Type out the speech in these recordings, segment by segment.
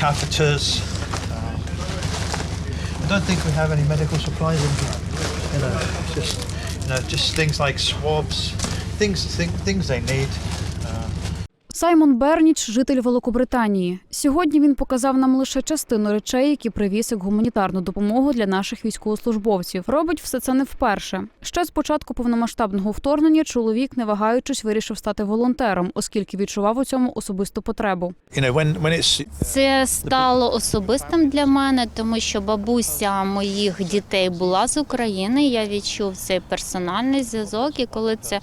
catheters. I don't think we have any medical supplies in here. You know, just you know, just things like swabs, things thing, things they need. Саймон Берніч, житель Великобританії. Сьогодні він показав нам лише частину речей, які привіз як гуманітарну допомогу для наших військовослужбовців. Робить все це не вперше. Ще з початку повномасштабного вторгнення чоловік, не вагаючись, вирішив стати волонтером, оскільки відчував у цьому особисту потребу. Це стало особистим для мене, тому що бабуся моїх дітей була з України. Я відчув цей персональний зв'язок, і коли це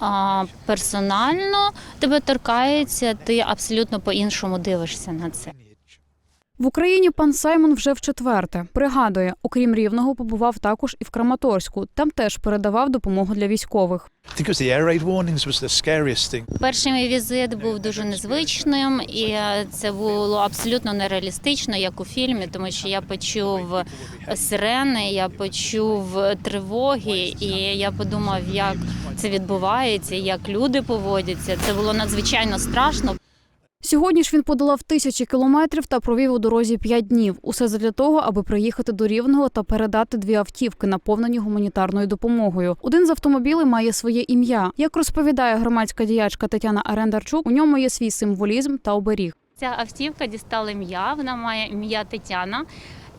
а, персонально тебе торкається, ти абсолютно по-іншому дивишся на це. В Україні пан Саймон вже вчетверте. Пригадує, окрім рівного, побував також і в Краматорську. Там теж передавав допомогу для військових. Перший мій візит був дуже незвичним, і е, це було абсолютно нереалістично, як у фільмі, тому що я почув сирени, я почув тривоги, і я подумав, як це відбувається, як люди поводяться. Це було надзвичайно страшно. Сьогодні ж він подолав тисячі кілометрів та провів у дорозі п'ять днів. Усе задля того, аби приїхати до Рівного та передати дві автівки, наповнені гуманітарною допомогою. Один з автомобілів має своє ім'я. Як розповідає громадська діячка Тетяна Арендарчук, у ньому є свій символізм та оберіг. Ця автівка дістала ім'я. Вона має ім'я Тетяна.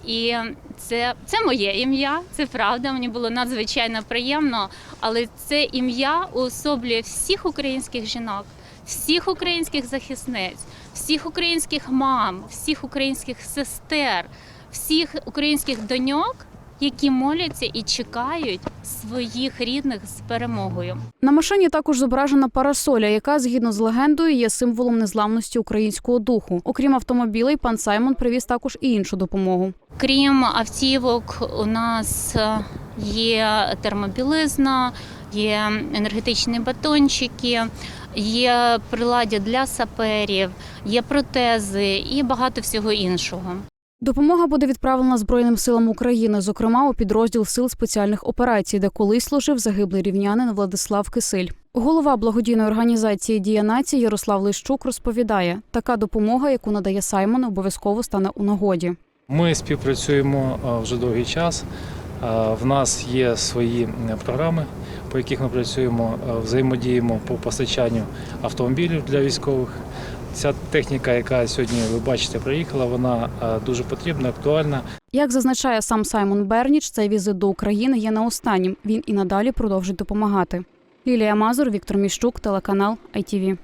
І це, це моє ім'я, це правда. Мені було надзвичайно приємно. Але це ім'я уособлює всіх українських жінок, всіх українських захисниць, всіх українських мам, всіх українських сестер, всіх українських доньок, які моляться і чекають своїх рідних з перемогою. На машині також зображена парасоля, яка згідно з легендою є символом незламності українського духу. Окрім автомобілей, пан Саймон привіз також і іншу допомогу. Крім автівок, у нас е, є термобілизна, є енергетичні батончики, є приладдя для саперів, є протези і багато всього іншого. Допомога буде відправлена Збройним силам України, зокрема у підрозділ сил спеціальних операцій, де колись служив загиблий рівнянин Владислав Кисиль. Голова благодійної організації Дія нації Ярослав Лищук розповідає, така допомога, яку надає Саймон, обов'язково стане у нагоді. Ми співпрацюємо вже довгий час. Е, В нас є свої е, програми, по яких ми працюємо, е, взаємодіємо по постачанню автомобілів для військових. Ця техніка, яка сьогодні ви бачите, приїхала, вона дуже потрібна, актуальна. Як зазначає сам Саймон Берніч, цей візит до України є не останнім. Він і надалі продовжить допомагати. Лілія Мазур, Віктор Міщук, телеканал ITV.